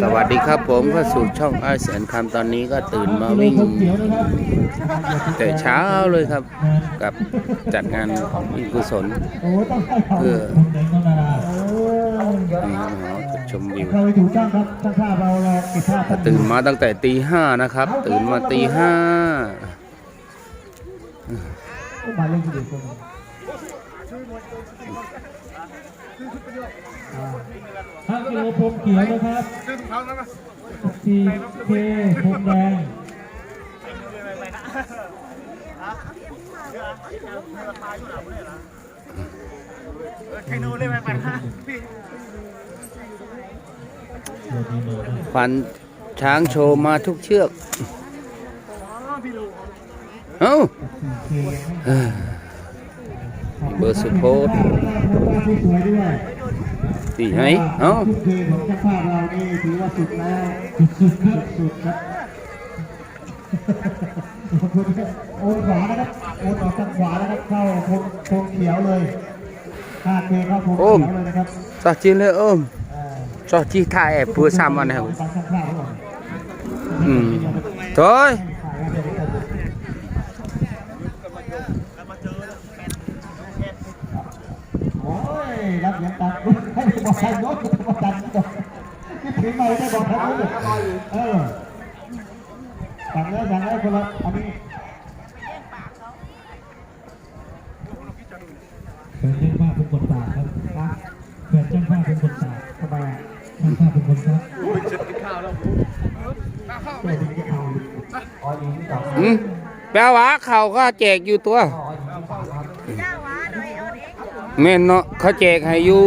สวัสดีครับผมเข้าสู่ช่องไอแสนคำตอนนี้ก็ตื่นมาวิ่งแต่เช้าเลยครับ กับจัดงานของอินกุศลเพื่อนี่ครับหอจุดชมวิวตื่นมาตั้งแต่ตีห้านะครับ ตื่นมาตีห้า มาเล่นกี่เด็กคน ห้ากิโลพรมเขียวนะครับสี่เคพรมแดงควันช้างโชว์มาทุกเชือก เอ้าเคเบอร์สุโพธที่ สวยด้วยตีไหนเอ้าทุกเพลงของช่างภาพเรานี่ถือว่าสุดแล้วสุดครับสุดครับโอนขวานะครับโอนออกทางขวานะครับเข้าพงพงเขียวเลยคาดเพลงเข้าพงเขียวเลยนะครับสอดจีนเลยโอ้มอ่าสอดจีถ่ายแอบเพื่อซ้ำมันนะครับฟังช่างภาพก่อนอืมโถอย ถ่ายกันเลยโอ้ยรับเสียง ตัดให้บอกใครโน้ตบอกตัดก่อนนี่ถือไม้ได้บอกทางนู้นเออสั่งแล้วสั่งแล้วคนละอันนี้เกิดเจ้าภาพเป็นคนตาครับนะเกิดเจ้าภาพเป็นคนตากทำไมอะเจ้าภาพเป็นคนซักเปิดดีก็เอาวอ๋อดีที่สองอืมแปลว่าเขาก็แจกอยู่ตัว แม่นเนาะเขาแจกให้อยู่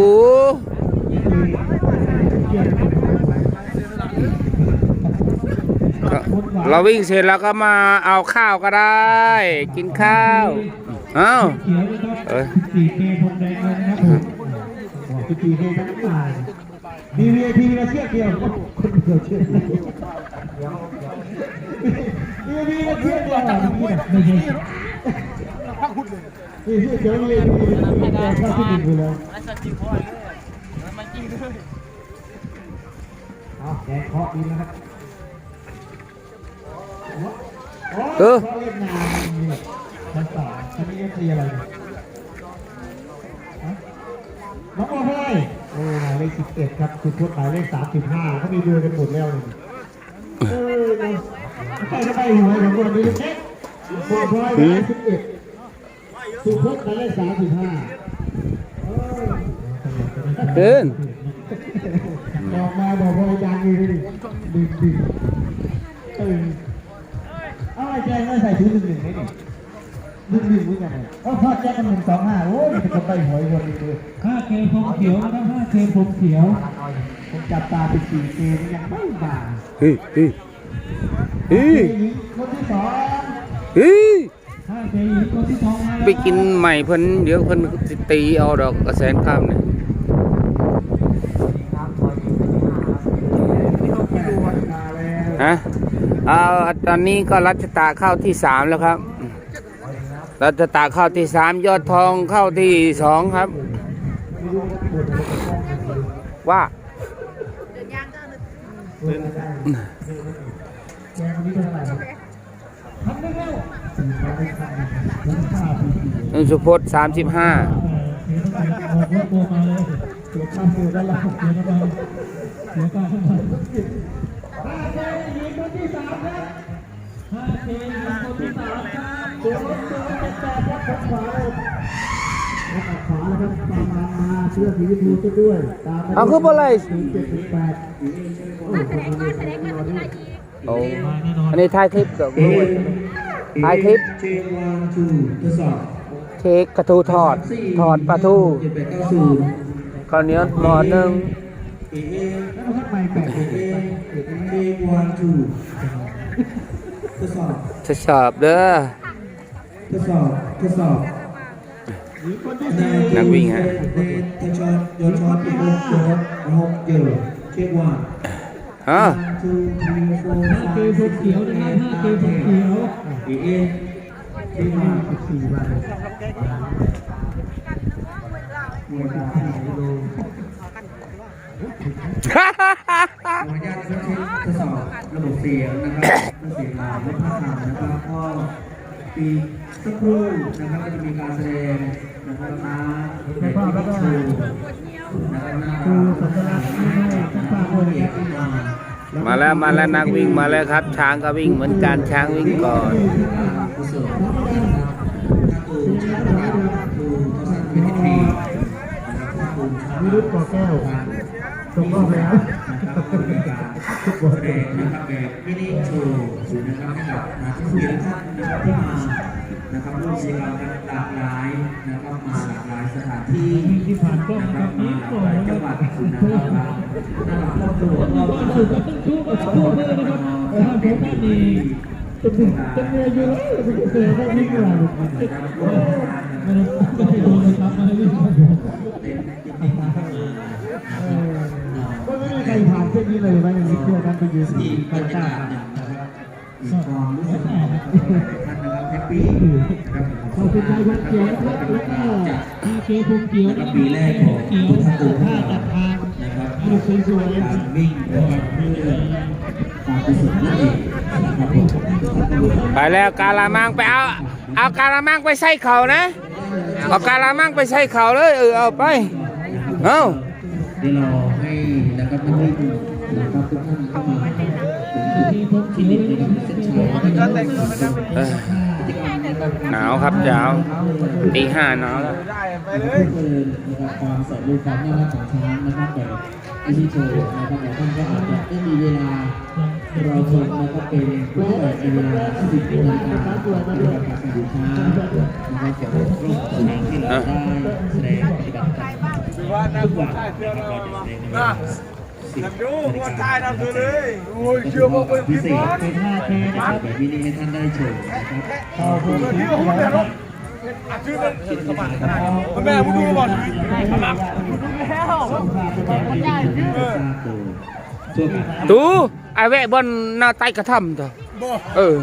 เราวิ่งเสร็จแล้วก็มาเอาข้าวก็ได้ กินข้าวเอ้าเขียวนะครับเอ้ยสี่เคพรมแดงเลยนะครับคือตีให้ทั้งตายมีวีพีมาเชือกเดียวคนเดียวเชือกเดียวมีวีมาเชือกเดียวอะนี่นะไม่ใช่ นี่เชือกเดียววีไอพีแต่เข้าที่ดินอยู่แล้วเอาแกงเคาะดินนะครับเออเขาเล่นงานนี่ชั้นสองชั้นนี้ยังตีอะไรเลยน้องโอ้ยโอ้หมายเลขสิบเอ็ดครับคุณพุทธหมายเลขสามสิบห้าเขามีเรือกันหมดแล้วเลยเออไปหวยของคนนี้เช็คบัวพลอยหมายเลขสิบเอ็ด สุพุทธหมายเลขสามสิบห้าเดินออกมาบอกพลอยดังอยู่ดิดึงดึงเออเอาไอ้แจ้งไม่ใส่ชุดหนึ่งหนึ่งไหมเนี่ยหนึ่งหนึ่งเหมือนกันเลยเออพอแจ้งกันหนึ่งสองห้าโอ้ยจะไปหวยวนอีกเลยห้าเคพรมเขียวนะครับห้าเคพรมเขียวผมจับตาเป็นสี่เกมยังไม่บางเฮ้ยเฮ้ยเฮ้ยคนที่สองเฮ้ย ไปกินใหม่เพิ่นเดี๋ยวเพิ่นสิตีเอาดอกกระแสนข้ามเนี่ยมาแล้วฮะเอาตอนนี้ก็รัชตาเข้าที่สามแล้วครับ รัชตาเข้าที่สามยอดทองเข้าที่สองครับ ว่าแจ้งคนนี้เป็นอะไรทำได้แล้วสี่พั นได้พันแล้วค่าปีสี่หนึ่งสุพจน์สามสิบห้าเออเขียวต้องไปออกรถตัวมาเลยเสียค่าเสียได้แล้วเขียวต้องไปเสียการทั้งหมดห้าเกมหญิงคนที่สามครับห้าเคหญิงคนที่สามครับตัวรถตัวรถแปดครับขวาเลยขวาแล้วครับตามมามาเสื้อสีชมพูซะด้วยตามเอาคือบ่ไรถึงเจ็ดถึงแปดโอ้โหคนนี้คนนี้คนนี้โอ้มาแน่นอนอันนี้ถ่ายคลิปกับ ด้วยถ่ายคลิปเจนวันทูทดสอบเช็คกระทูทอดทอดปลาทูเจ็ดแปดเก้าศูนย์ข้าวเหนียวหม้อหนึ่งเอเอแล้วก็ไปแปดเอเอเจนวันทูทดสอบจะชอบเด้อทดสอบทดสอบนักวิ่งฮะทดสอบยอดช็อตอีกหกยอดหกเยอะเช็ควันฮะทูทรีโฟร์ ห้าเคพรมเขียวนะครับห้าเคพรมเขียวเอเอเช็ควันสิบสี่วันมวยตาที่ไหนดูขออนุญาตเช็คทดสอบระบบเสียงนะครับเสียงลาวและภาพข่าวนะครับก็ปีสักครู่นะครับก็จะมีการแสดงนะครับมาในที่โชว์นะครับหน้าคือสัญลักษณ์ที่ให้ท่านทราบด้วยนะครับ มาแล้วมาแล้วนักวิ่งมาแล้วครับ ช้างก็วิ่งเหมือนกันช้างวิ่งก่อนกุศลนะครับถ้าตูชาตินะครับตูทศพิธีนะครับถ้าตูชาติวิรุธก่อแก้วตกรอบแล้วนะครับมีการแสดงนะครับแบบมินิโชว์นะครับให้กับนักเรียนท่านนะครับที่มานะครับร่วมกิจกรรมกันหลากหลายนะครับมาหลากหลายสถานที่ที่ผ่านกล้องนะคครัรับบมานี่หลากก่อหลายนจังหวัดนะครับนะ ครับครอบครัวก็ก็ถูกก็ถูกก็ถูกเลยนะครับถ้าผมไม่ดีจะถึงจะเมียอยู่แล้วจะเสียก็วิ่งมานะครับร่งานนะไม่รับได้ก็ไม่โดนเลยครับไม่ได้วิ่งมาอยู่เต็มจริงๆนะครับก็ไม่มีใครผ่านเส้นนี้เลยไหมอย่างนี้เพื่อนกันไปยืนที่บรรยากาศเนี่ยนะครับความรู้สึกของท่านนะครับแฮปปี้นะครับขอบคุณนายคนเขียวนะแล้วก็จากมีเกภูมิเขียวนะคนะรับครับปีแรกของพุทธกูผ้าจัดทาง ลูกสวยการวิ่งนะครับเพื่อการกุศลนั่นเองนะครับผมไปแล้วกาลามังไปเอาเอากาลามังไปใส่เขานะเอากาลามังไปใส่เขาเลยเออเอาไปเอาเดี๋ยวเราให้นะครับนักวิ่งนะครับทุกท่านเข้ามาเป็นจุดที่นิดนะครับเส้นชัยนะครับหนาวครับหนาวตีห้าหนาวแล้วได้ไปเลยความสมบูรณ์ความน่ารักของช้างนะครับ แบบที่โชว์นะครับแต่ท่านก็อาจจะไม่มีเวลาเราชมนะครับเป็นผู้ใหญ่ในเวลา10นาฬิกานะครับการดูช้านะครับเกี่ยวกับรูปของช้างที่เราได้แสดงปฏิบัติกันทุกวันนะครับเราจะแสดงในเวลาสิบนาฬิกานะครับโอ้ยเชื่อว่าเป็นพิเศษเป็นห้าเคนะครับแบบนี้ให้ท่านได้ชมนะครับขอบคุณที่ เขาแล้วแม่ผู้ดูบอลสมัครแล้วช่วงตูไอแวะบนหน้าใต้กระทำตัวเออ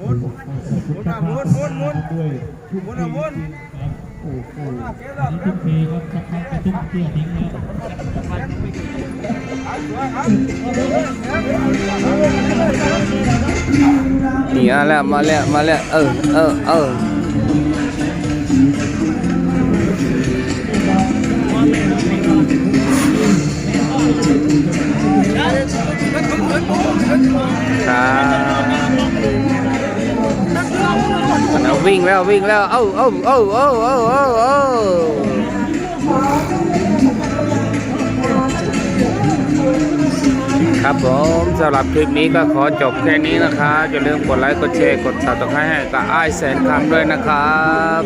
มุนมุนมุนมุนด้วยมุนมุนโอ้โห ทุกทีครับสักพักก็ตุ้มเตี้ยทิ้งแล้วนี่มาแล้วมาแล้วมาแล้วเออเออเออ แล้ววิ่งแล้ว เอ้าเอ้าเอ้าเอ้าเอ้าเอ้าเอ้าครับผมสำหรับคลิปนี้ก็ขอจบแค่นี้นะครับอย่าลืมกดไลค์ กดแชร์ กดติดตามให้กับไอ้แสนคำด้วยนะครับ